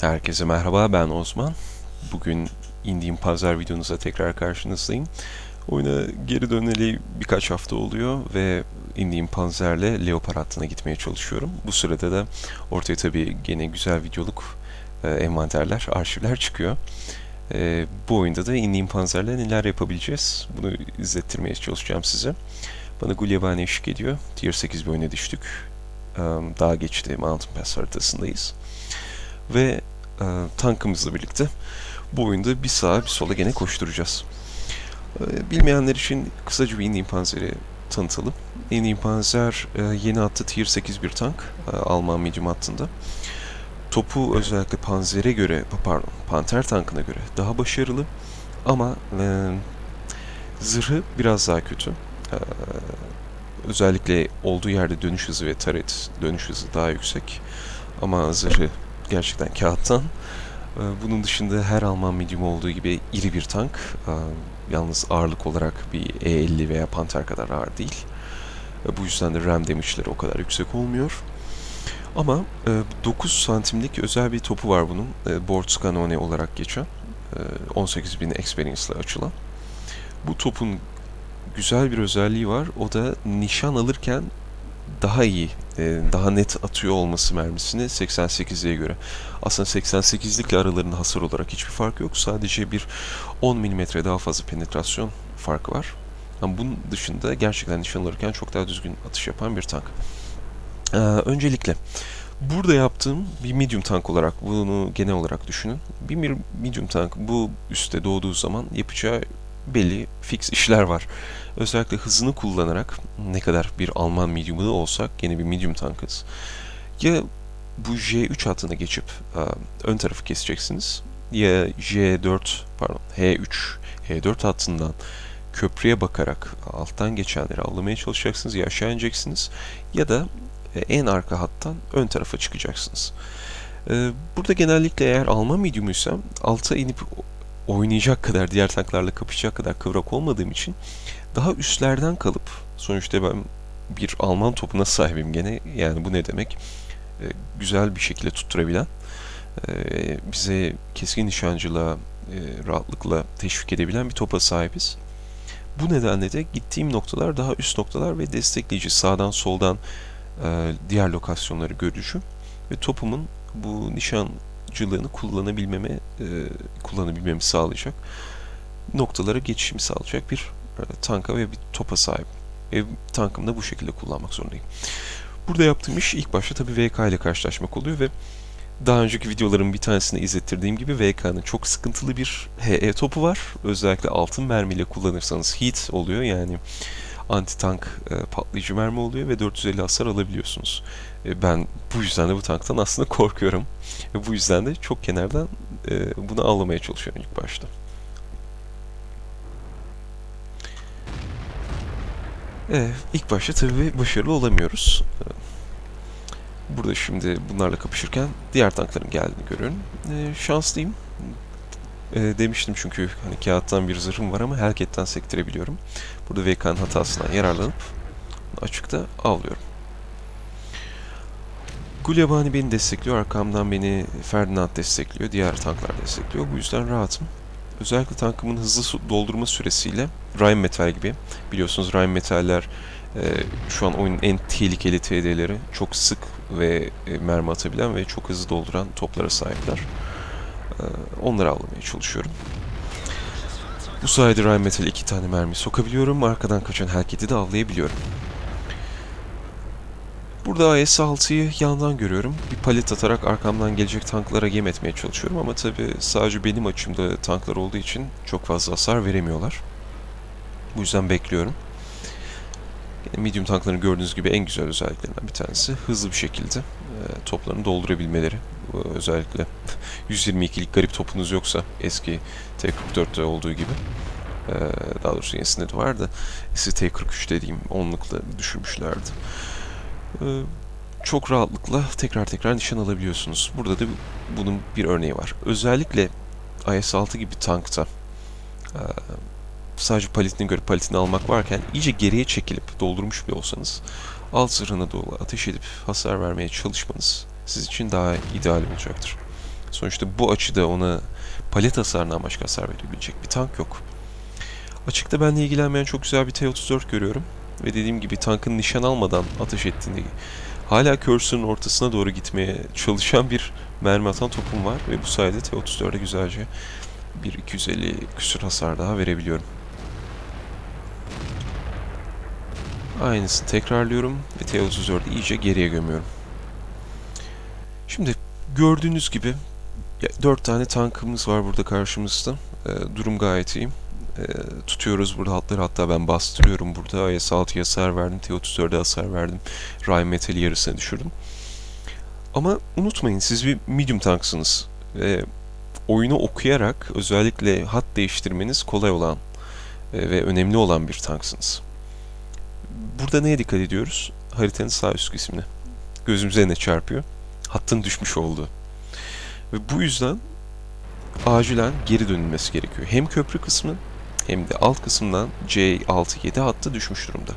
Herkese merhaba ben Osman. Bugün indiğim pazar videonuza tekrar karşınızdayım. Oyuna geri döneli birkaç hafta oluyor ve indiğim panzerle Leopard hattına gitmeye çalışıyorum. Bu sırada da ortaya tabii gene güzel videoluk e, envanterler, arşivler çıkıyor. E, bu oyunda da indiğim panzerle neler yapabileceğiz bunu izlettirmeye çalışacağım size. Bana Gulyabani eşlik ediyor. Tier 8 bir oyuna düştük. E, daha geçti Mountain Pass haritasındayız. Ve e, tankımızla birlikte bu oyunda bir sağa bir sola gene koşturacağız. E, bilmeyenler için kısaca bir Indian Panzer'i tanıtalım. Indian Panzer e, yeni attı Tier 8 bir tank e, Alman medium hattında. Topu özellikle Panzer'e göre, pardon Panter tankına göre daha başarılı ama e, zırhı biraz daha kötü. E, özellikle olduğu yerde dönüş hızı ve taret dönüş hızı daha yüksek. Ama zırhı gerçekten kağıttan. Ee, Bunun dışında her Alman medium olduğu gibi iri bir tank. Ee, Yalnız ağırlık olarak bir E50 veya Panther kadar ağır değil. Ee, Bu yüzden de RAM damage'leri o kadar yüksek olmuyor. Ama e, 9 santimlik özel bir topu var bunun. E, Board olarak geçen. E, 18.000 experience ile açılan. Bu topun güzel bir özelliği var. O da nişan alırken daha iyi, e, daha net atıyor olması mermisini 88'liğe göre. Aslında 88'likle aralarında hasar olarak hiçbir fark yok. Sadece bir 10 mm daha fazla penetrasyon farkı var. Ama bunun dışında gerçekten nişan alırken çok daha düzgün atış yapan bir tank. Ee, öncelikle burada yaptığım bir medium tank olarak bunu genel olarak düşünün. Bir medium tank bu üstte doğduğu zaman yapacağı belli fix işler var. Özellikle hızını kullanarak ne kadar bir Alman medium'u da olsak yine bir medium tankız. Ya bu J3 hattına geçip e, ön tarafı keseceksiniz ya J4 pardon H3 H4 hattından köprüye bakarak alttan geçenleri avlamaya çalışacaksınız ya aşağı ineceksiniz ya da e, en arka hattan ön tarafa çıkacaksınız. E, burada genellikle eğer Alman medium'uysam alta inip oynayacak kadar, diğer tanklarla kapışacak kadar kıvrak olmadığım için daha üstlerden kalıp sonuçta ben bir Alman topuna sahibim gene. Yani bu ne demek? E, güzel bir şekilde tutturabilen, e, bize keskin nişancılığa e, rahatlıkla teşvik edebilen bir topa sahibiz. Bu nedenle de gittiğim noktalar daha üst noktalar ve destekleyici sağdan soldan e, diğer lokasyonları görücü ve topumun bu nişancılığını kullanabilmeme e, kullanabilmemi sağlayacak noktalara geçişimi sağlayacak bir e, tanka ve bir topa sahip. Ve tankımı da bu şekilde kullanmak zorundayım. Burada yaptığım iş ilk başta tabii VK ile karşılaşmak oluyor ve daha önceki videoların bir tanesini izlettirdiğim gibi VK'nın çok sıkıntılı bir HE topu var. Özellikle altın mermiyle kullanırsanız heat oluyor yani anti tank e, patlayıcı mermi oluyor ve 450 hasar alabiliyorsunuz. E, ben bu yüzden de bu tanktan aslında korkuyorum. Ve bu yüzden de çok kenardan e, bunu avlamaya çalışıyorum ilk başta. Ee, ilk başta tabii başarılı olamıyoruz. Burada şimdi bunlarla kapışırken diğer tankların geldiğini görüyorum. Ee, şanslıyım. Ee, demiştim çünkü hani kağıttan bir zırhım var ama Hellcat'ten sektirebiliyorum. Burada VK'nın hatasından yararlanıp açıkta avlıyorum. Gulyabani beni destekliyor. Arkamdan beni Ferdinand destekliyor. Diğer tanklar destekliyor. Bu yüzden rahatım. Özellikle tankımın hızlı doldurma süresiyle Rhine Metal gibi biliyorsunuz Rhine Metaller e, şu an oyunun en tehlikeli TD'leri çok sık ve e, mermi atabilen ve çok hızlı dolduran toplara sahipler. E, onları avlamaya çalışıyorum. Bu sayede Rhine Metal iki tane mermi sokabiliyorum. Arkadan kaçan Hellcat'i de avlayabiliyorum. Burada AS-6'yı yandan görüyorum. Bir palet atarak arkamdan gelecek tanklara yem etmeye çalışıyorum ama tabi sadece benim açımda tanklar olduğu için çok fazla hasar veremiyorlar. Bu yüzden bekliyorum. Medium tankların gördüğünüz gibi en güzel özelliklerinden bir tanesi hızlı bir şekilde e, toplarını doldurabilmeleri. Özellikle 122'lik garip topunuz yoksa eski T-44'te olduğu gibi e, daha doğrusu yenisinde de vardı. Eski T-43 dediğim onlukla düşürmüşlerdi. Ee, çok rahatlıkla tekrar tekrar nişan alabiliyorsunuz. Burada da bunun bir örneği var. Özellikle IS-6 gibi tankta e, sadece paletini görüp paletini almak varken iyice geriye çekilip doldurmuş bile olsanız alt zırhına doğru ateş edip hasar vermeye çalışmanız siz için daha ideal olacaktır. Sonuçta bu açıda ona palet hasarından başka hasar verebilecek bir tank yok. Açıkta benimle ilgilenmeyen çok güzel bir T-34 görüyorum. Ve dediğim gibi tankın nişan almadan ateş ettiğinde hala cursor'ın ortasına doğru gitmeye çalışan bir mermi atan topum var. Ve bu sayede T-34'e güzelce bir 250 küsur hasar daha verebiliyorum. Aynısını tekrarlıyorum ve T-34'ü iyice geriye gömüyorum. Şimdi gördüğünüz gibi 4 tane tankımız var burada karşımızda. E, durum gayet iyi. E, tutuyoruz burada hatları hatta ben bastırıyorum burada. IS-6'ya hasar verdim, T-34'e hasar verdim. Rheinmetall'i yarısına düşürdüm. Ama unutmayın siz bir medium tanksınız. Ve oyunu okuyarak özellikle hat değiştirmeniz kolay olan e, ve önemli olan bir tanksınız. Burada neye dikkat ediyoruz? Haritanın sağ üst kısmına. Gözümüze ne çarpıyor? Hattın düşmüş olduğu. Ve bu yüzden acilen geri dönülmesi gerekiyor. Hem köprü kısmı hem de alt kısımdan C6-7 hattı düşmüş durumda.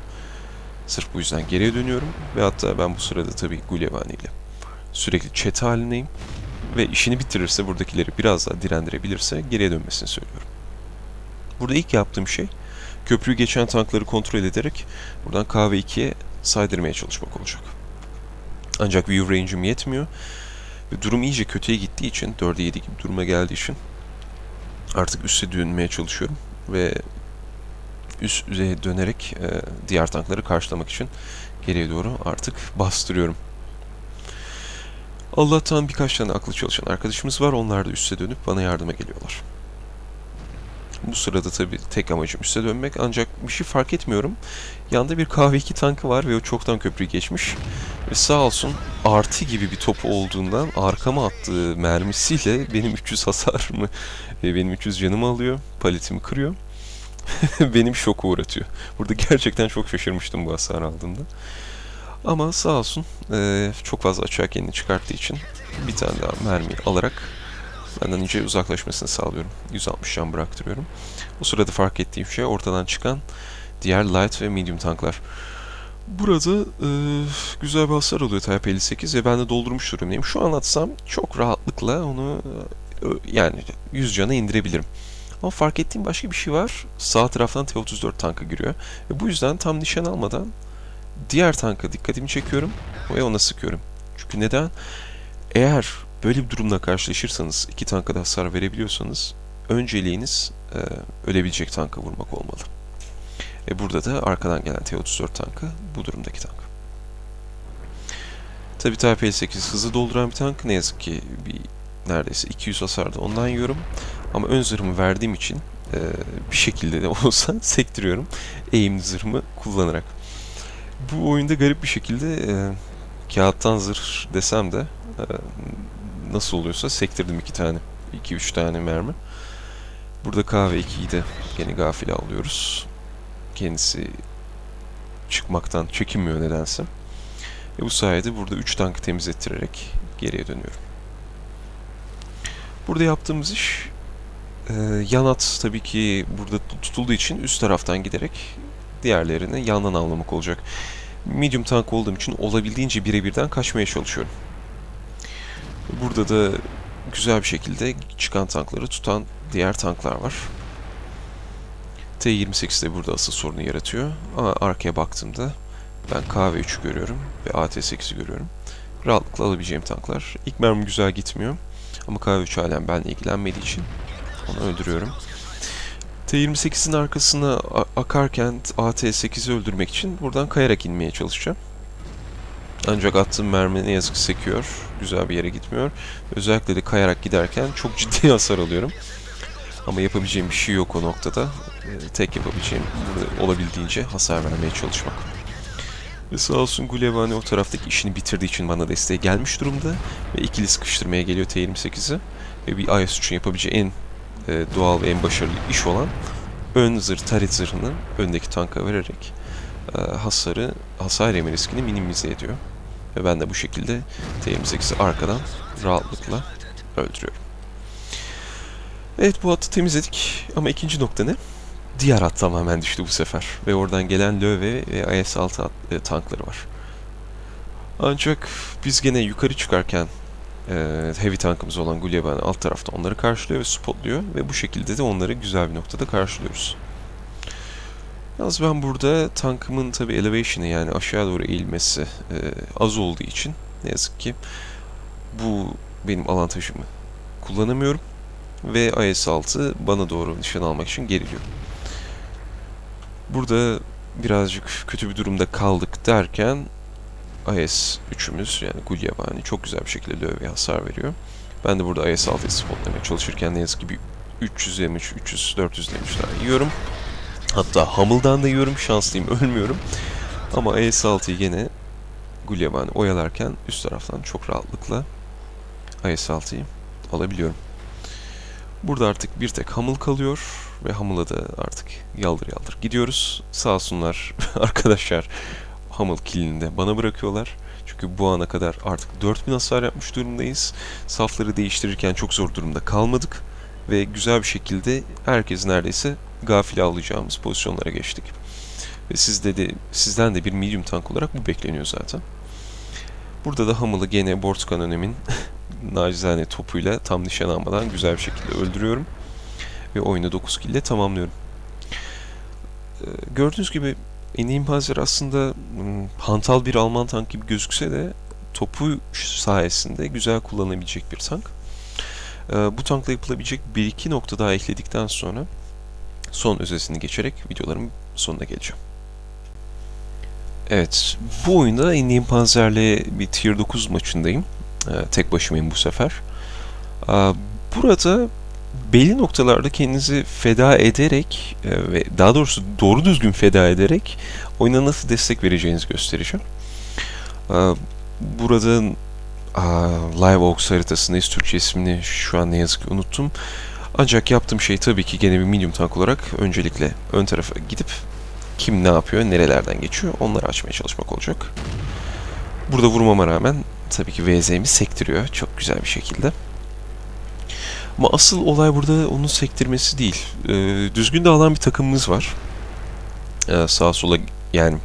Sırf bu yüzden geriye dönüyorum ve hatta ben bu sırada tabii Gulyabani ile sürekli chat halindeyim ve işini bitirirse buradakileri biraz daha direndirebilirse geriye dönmesini söylüyorum. Burada ilk yaptığım şey köprüyü geçen tankları kontrol ederek buradan KV2'ye saydırmaya çalışmak olacak. Ancak view range'im yetmiyor. Ve durum iyice kötüye gittiği için, 4'e 7 gibi duruma geldiği için artık üste dönmeye çalışıyorum. Ve üste dönerek e, diğer tankları karşılamak için geriye doğru artık bastırıyorum. Allah'tan birkaç tane aklı çalışan arkadaşımız var. Onlar da üste dönüp bana yardıma geliyorlar. Bu sırada tabii tek amacım üste dönmek ancak bir şey fark etmiyorum. Yanında bir KV-2 tankı var ve o çoktan köprüyü geçmiş. Ve sağ olsun artı gibi bir top olduğundan arkama attığı mermisiyle benim 300 hasarımı ve benim 300 canımı alıyor. Paletimi kırıyor. benim şoku uğratıyor. Burada gerçekten çok şaşırmıştım bu hasar aldığımda. Ama sağ olsun çok fazla açığa kendini çıkarttığı için bir tane daha mermi alarak benden iyice uzaklaşmasını sağlıyorum. 160 can bıraktırıyorum. O sırada fark ettiğim şey ortadan çıkan diğer light ve medium tanklar. Burada e, güzel bir hasar oluyor Type 58 ve ben de doldurmuş durumdayım. Şu an atsam çok rahatlıkla onu e, yani 100 cana indirebilirim. Ama fark ettiğim başka bir şey var. Sağ taraftan T-34 tankı giriyor. Ve bu yüzden tam nişan almadan diğer tanka dikkatimi çekiyorum ve ona sıkıyorum. Çünkü neden? Eğer böyle bir durumla karşılaşırsanız, iki tanka da hasar verebiliyorsanız önceliğiniz e, ölebilecek tanka vurmak olmalı. E burada da arkadan gelen T-34 tankı bu durumdaki tank. Tabi Type 58 hızlı dolduran bir tank. Ne yazık ki bir neredeyse 200 hasar da ondan yiyorum. Ama ön zırhımı verdiğim için e, bir şekilde de olsa sektiriyorum. Aim zırhımı kullanarak. Bu oyunda garip bir şekilde e, kağıttan zırh desem de e, nasıl oluyorsa sektirdim iki tane. 2-3 tane mermi. Burada kahve 2'yi de gene gafile alıyoruz. Kendisi çıkmaktan çekinmiyor nedense. Ve bu sayede burada 3 tankı temizlettirerek geriye dönüyorum. Burada yaptığımız iş e, yan at tabii ki burada tutulduğu için üst taraftan giderek diğerlerini yandan avlamak olacak. Medium tank olduğum için olabildiğince birebirden kaçmaya çalışıyorum. Burada da güzel bir şekilde çıkan tankları tutan diğer tanklar var. T-28 de burada asıl sorunu yaratıyor. Ama arkaya baktığımda ben KV-3'ü görüyorum ve AT-8'i görüyorum. Rahatlıkla alabileceğim tanklar. İlk mermi güzel gitmiyor. Ama KV-3 halen benimle ilgilenmediği için onu öldürüyorum. T-28'in arkasına akarken AT-8'i öldürmek için buradan kayarak inmeye çalışacağım. Ancak attığım mermi ne yazık ki sekiyor. Güzel bir yere gitmiyor. Özellikle de kayarak giderken çok ciddi hasar alıyorum. Ama yapabileceğim bir şey yok o noktada. Ee, tek yapabileceğim olabildiğince hasar vermeye çalışmak. Ve sağ olsun Gulevani o taraftaki işini bitirdiği için bana desteğe gelmiş durumda. Ve ikili sıkıştırmaya geliyor T-28'i. Ve bir IS için yapabileceği en e, doğal ve en başarılı iş olan ön zırh, taret zırhını öndeki tanka vererek e, hasarı, hasar yeme riskini minimize ediyor. Ve ben de bu şekilde T-28'i arkadan rahatlıkla öldürüyorum. Evet bu hattı temizledik ama ikinci nokta ne? Diğer hat tamamen düştü bu sefer ve oradan gelen LÖVE ve IS-6 e, tankları var. Ancak biz gene yukarı çıkarken e, heavy tankımız olan Gulyaban alt tarafta onları karşılıyor ve spotluyor ve bu şekilde de onları güzel bir noktada karşılıyoruz. Yalnız ben burada tankımın tabi elevation'ı yani aşağı doğru eğilmesi e, az olduğu için ne yazık ki bu benim avantajımı kullanamıyorum ve IS-6 bana doğru nişan almak için geriliyor. Burada birazcık kötü bir durumda kaldık derken IS-3'ümüz yani Gulyabani çok güzel bir şekilde löveye hasar veriyor. Ben de burada IS-6'yı spotlamaya çalışırken ne yazık ki bir 300 demiş, 300, 400 demişler yiyorum. Hatta Hamıl'dan da yiyorum, şanslıyım, ölmüyorum. Ama IS-6'yı yine Gulyabani oyalarken üst taraftan çok rahatlıkla IS-6'yı alabiliyorum. Burada artık bir tek Hamıl kalıyor ve Hamıl'a da artık yaldır yaldır gidiyoruz. Sağ olsunlar arkadaşlar Hamıl kilini de bana bırakıyorlar. Çünkü bu ana kadar artık 4000 hasar yapmış durumdayız. Safları değiştirirken çok zor durumda kalmadık. Ve güzel bir şekilde herkes neredeyse gafil avlayacağımız pozisyonlara geçtik. Ve sizde de, sizden de bir medium tank olarak bu bekleniyor zaten. Burada da Hamıl'ı gene Bortkan önemin nacizane topuyla tam nişan almadan güzel bir şekilde öldürüyorum. Ve oyunu 9 kill ile tamamlıyorum. Ee, gördüğünüz gibi Enigma Panzer aslında hmm, hantal bir Alman tank gibi gözükse de topu sayesinde güzel kullanabilecek bir tank. Ee, bu tankla yapılabilecek bir iki nokta daha ekledikten sonra son özetini geçerek videoların sonuna geleceğim. Evet, bu oyunda Indian Panzer'le bir Tier 9 maçındayım. Ee, tek başımayım bu sefer. Ee, burada belli noktalarda kendinizi feda ederek e, ve daha doğrusu doğru düzgün feda ederek oyuna nasıl destek vereceğinizi göstereceğim. Ee, burada Live Oaks haritasındayız. Türkçe ismini şu an ne yazık ki unuttum. Ancak yaptığım şey tabii ki gene bir medium tank olarak öncelikle ön tarafa gidip kim ne yapıyor, nerelerden geçiyor onları açmaya çalışmak olacak. Burada vurmama rağmen tabii ki VZ'mi sektiriyor çok güzel bir şekilde. Ama asıl olay burada onun sektirmesi değil. Ee, düzgün dağılan bir takımımız var. Ee, sağa sola yani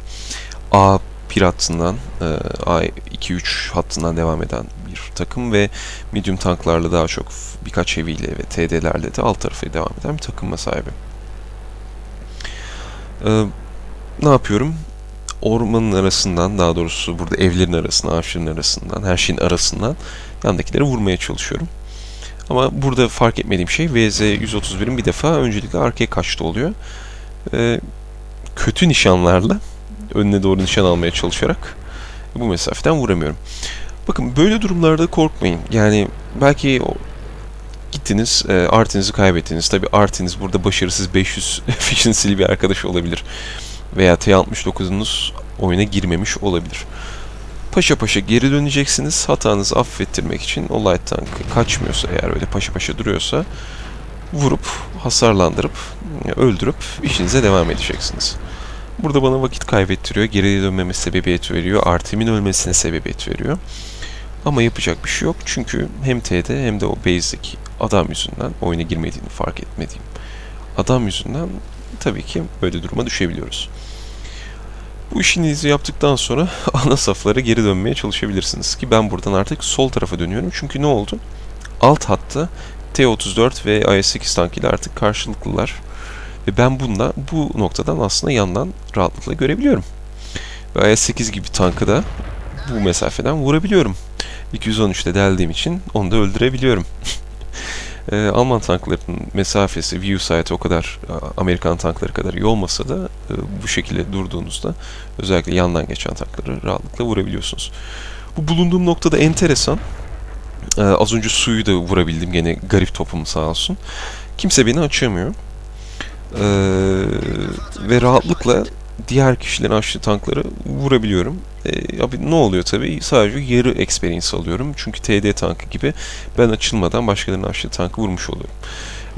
A 1 hattından e, A2-3 hattından devam eden bir takım ve medium tanklarla daha çok birkaç heavy ile ve TD'lerle de alt tarafı devam eden bir takıma sahibim. Ee, ne yapıyorum? Ormanın arasından, daha doğrusu burada evlerin arasından, ağaçların arasından, her şeyin arasından yandakileri vurmaya çalışıyorum. Ama burada fark etmediğim şey VZ-131'in bir defa öncelikle arkaya kaçtı oluyor. Ee, kötü nişanlarla önüne doğru nişan almaya çalışarak bu mesafeden vuramıyorum. Bakın böyle durumlarda korkmayın. Yani belki gittiniz, e, artinizi kaybettiniz. Tabi artiniz burada başarısız 500 efficiency'li bir arkadaş olabilir. Veya T69'unuz oyuna girmemiş olabilir. Paşa paşa geri döneceksiniz. Hatanızı affettirmek için o light tank kaçmıyorsa eğer öyle paşa paşa duruyorsa vurup, hasarlandırıp, öldürüp işinize devam edeceksiniz. Burada bana vakit kaybettiriyor, geriye dönmeme sebebiyet veriyor, Artem'in ölmesine sebebiyet veriyor. Ama yapacak bir şey yok çünkü hem T'de hem de o base'deki adam yüzünden oyuna girmediğini fark etmediğim adam yüzünden tabii ki böyle duruma düşebiliyoruz. Bu işinizi yaptıktan sonra ana saflara geri dönmeye çalışabilirsiniz ki ben buradan artık sol tarafa dönüyorum. Çünkü ne oldu? Alt hatta T-34 ve IS-8 tank ile artık karşılıklılar. Ve ben bunda bu noktadan aslında yandan rahatlıkla görebiliyorum. Ve IS-8 gibi tankı da bu mesafeden vurabiliyorum. 213'te deldiğim için onu da öldürebiliyorum. e, Alman tanklarının mesafesi, view sight o kadar Amerikan tankları kadar iyi olmasa da e, bu şekilde durduğunuzda özellikle yandan geçen tankları rahatlıkla vurabiliyorsunuz. Bu bulunduğum noktada enteresan. E, az önce suyu da vurabildim gene garip topum sağ olsun. Kimse beni açamıyor. E, ve rahatlıkla diğer kişilerin açtığı tankları vurabiliyorum. E, abi ne oluyor tabii? Sadece yarı experience alıyorum. Çünkü TD tankı gibi ben açılmadan başkalarının açtığı tankı vurmuş oluyorum.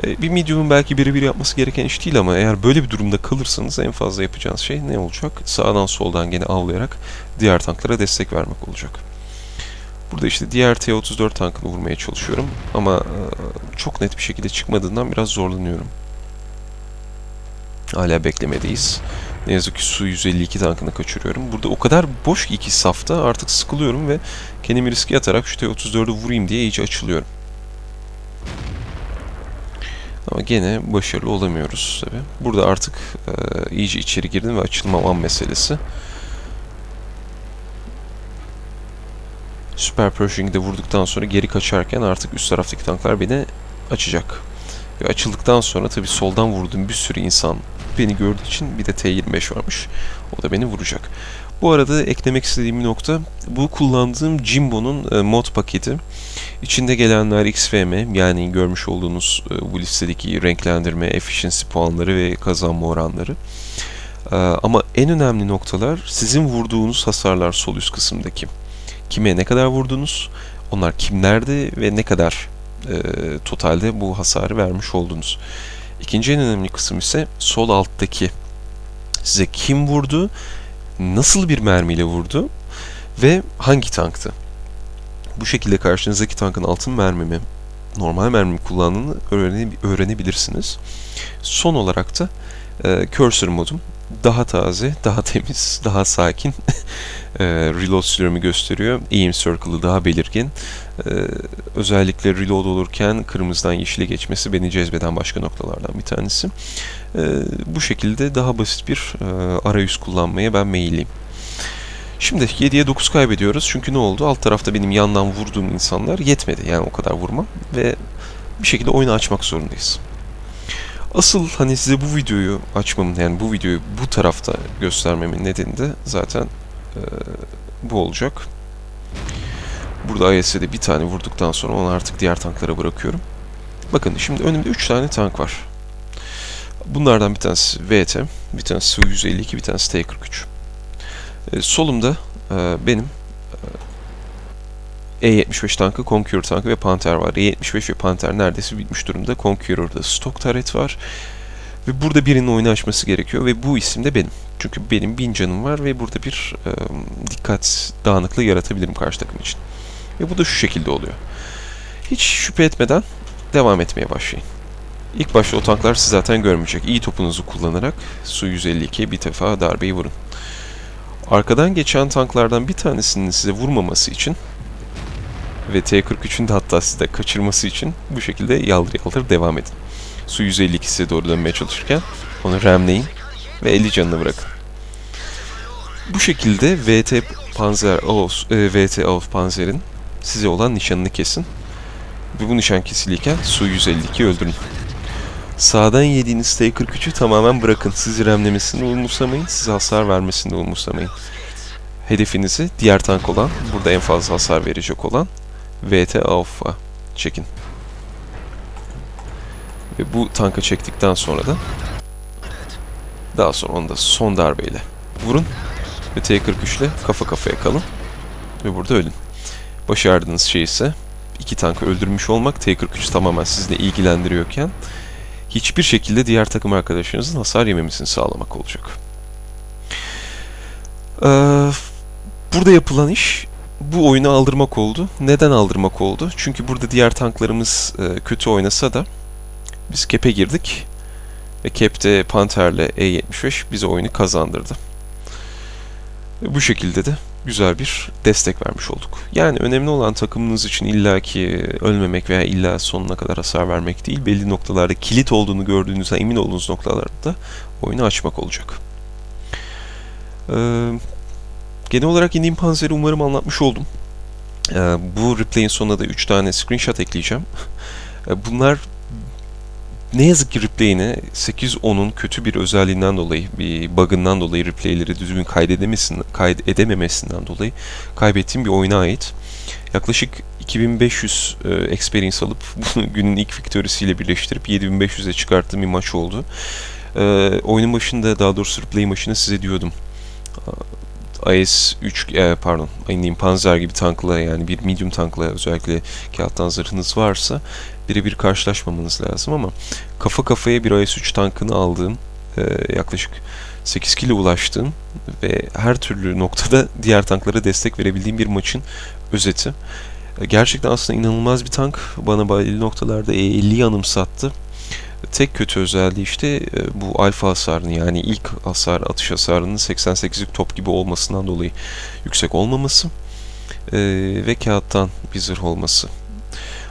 E, bir medium'un belki birebir yapması gereken iş değil ama eğer böyle bir durumda kalırsanız en fazla yapacağınız şey ne olacak? Sağdan soldan gene avlayarak diğer tanklara destek vermek olacak. Burada işte diğer T-34 tankını vurmaya çalışıyorum ama e, çok net bir şekilde çıkmadığından biraz zorlanıyorum. Hala beklemedeyiz. Ne yazık ki Su 152 tankını kaçırıyorum. Burada o kadar boş ki iki safta artık sıkılıyorum ve kendimi riske atarak şu T-34'ü vurayım diye iyice açılıyorum. Ama gene başarılı olamıyoruz tabi. Burada artık e, iyice içeri girdim ve açılmamam meselesi. Super Pershing'i de vurduktan sonra geri kaçarken artık üst taraftaki tanklar beni açacak. Ve açıldıktan sonra tabi soldan vurduğum bir sürü insan beni gördüğü için bir de T-25 varmış. O da beni vuracak. Bu arada eklemek istediğim bir nokta bu kullandığım Jimbo'nun e, mod paketi. İçinde gelenler XVM yani görmüş olduğunuz e, bu listedeki renklendirme, efficiency puanları ve kazanma oranları. E, ama en önemli noktalar sizin vurduğunuz hasarlar sol üst kısımdaki. Kime ne kadar vurdunuz, onlar kimlerdi ve ne kadar e, totalde bu hasarı vermiş oldunuz. İkinci en önemli kısım ise sol alttaki size kim vurdu, nasıl bir mermiyle vurdu ve hangi tanktı. Bu şekilde karşınızdaki tankın altın mermi mi, normal mermi kullandığını öğrene, öğrenebilirsiniz. Son olarak da e, cursor modum daha taze, daha temiz, daha sakin. e, reload sürümü gösteriyor. Aim circle'ı daha belirgin. E, özellikle reload olurken kırmızıdan yeşile geçmesi beni cezbeden başka noktalardan bir tanesi. E, bu şekilde daha basit bir e, arayüz kullanmaya ben meyilliyim. Şimdi 7'ye 9 kaybediyoruz. Çünkü ne oldu? Alt tarafta benim yandan vurduğum insanlar yetmedi. Yani o kadar vurmam. Ve bir şekilde oyunu açmak zorundayız. Asıl hani size bu videoyu açmamın yani bu videoyu bu tarafta göstermemin nedeni de zaten e, bu olacak. Burada IS'de bir tane vurduktan sonra onu artık diğer tanklara bırakıyorum. Bakın şimdi önümde 3 tane tank var. Bunlardan bir tanesi VT, bir tanesi Su-152, bir tanesi T-43. E, solumda e, benim E-75 tankı, Conqueror tankı ve Panther var. E-75 ve Panther neredeyse bitmiş durumda. Conqueror'da stok turret var. Ve burada birinin oyunu açması gerekiyor ve bu isim de benim. Çünkü benim bin canım var ve burada bir e, dikkat dağınıklığı yaratabilirim karşı takım için. Ve bu da şu şekilde oluyor. Hiç şüphe etmeden devam etmeye başlayın. İlk başta o tanklar sizi zaten görmeyecek. İyi topunuzu kullanarak Su-152'ye bir defa darbeyi vurun. Arkadan geçen tanklardan bir tanesinin size vurmaması için ve T-43'ün de hatta size kaçırması için bu şekilde yaldır yaldır devam edin. Su 152'siye doğru dönmeye çalışırken onu remleyin ve 50 canını bırakın. Bu şekilde VT Panzer Aus, e, VT Auf Panzer'in size olan nişanını kesin. Ve bu nişan kesiliyken Su 152'yi öldürün. Sağdan yediğiniz T-43'ü tamamen bırakın. Sizi remlemesini umursamayın, size hasar vermesini umursamayın. Hedefinizi diğer tank olan, burada en fazla hasar verecek olan VT Auf'a çekin. Ve bu tanka çektikten sonra da daha sonra onu da son darbeyle vurun ve T-43 ile kafa kafaya kalın ve burada ölün. Başardığınız şey ise iki tankı öldürmüş olmak T-43 tamamen sizle ilgilendiriyorken hiçbir şekilde diğer takım arkadaşlarınızın hasar yememesini sağlamak olacak. Ee, burada yapılan iş bu oyunu aldırmak oldu. Neden aldırmak oldu? Çünkü burada diğer tanklarımız e, kötü oynasa da biz kepe girdik ve kepte Panther'le E75 bize oyunu kazandırdı. Ve bu şekilde de güzel bir destek vermiş olduk. Yani önemli olan takımınız için illaki ölmemek veya illa sonuna kadar hasar vermek değil, belli noktalarda kilit olduğunu gördüğünüzden emin olduğunuz noktalarda oyunu açmak olacak. Ee, genel olarak Indian Panzer'i umarım anlatmış oldum. Ee, bu replay'in sonuna da 3 tane screenshot ekleyeceğim. Ee, bunlar ne yazık ki replay'ine 8.10'un kötü bir özelliğinden dolayı, bir bug'ından dolayı replay'leri düzgün kaydedememesinden dolayı kaybettiğim bir oyuna ait. Yaklaşık 2500 e, experience alıp bunu günün ilk victory'siyle birleştirip 7500'e çıkarttığım bir maç oldu. E, oyunun başında daha doğrusu replay başında size diyordum. IS-3 e, pardon Indian Panzer gibi tankla yani bir medium tankla özellikle kağıttan zırhınız varsa birebir karşılaşmamanız lazım ama kafa kafaya bir IS-3 tankını aldığım e, yaklaşık 8 kilo ulaştığım ve her türlü noktada diğer tanklara destek verebildiğim bir maçın özeti. E, gerçekten aslında inanılmaz bir tank. Bana belli noktalarda E50'yi anımsattı. Tek kötü özelliği işte e, bu alfa hasarının yani ilk hasar atış hasarının 88'lik top gibi olmasından dolayı yüksek olmaması e, ve kağıttan bir zırh olması.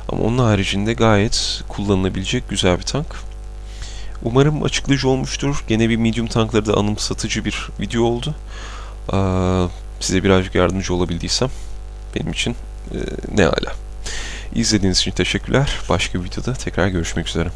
Ama onun haricinde gayet kullanılabilecek güzel bir tank. Umarım açıklayıcı olmuştur. Gene bir medium tankları da anımsatıcı bir video oldu. Size birazcık yardımcı olabildiysem benim için e, ne ala. İzlediğiniz için teşekkürler. Başka bir videoda tekrar görüşmek üzere.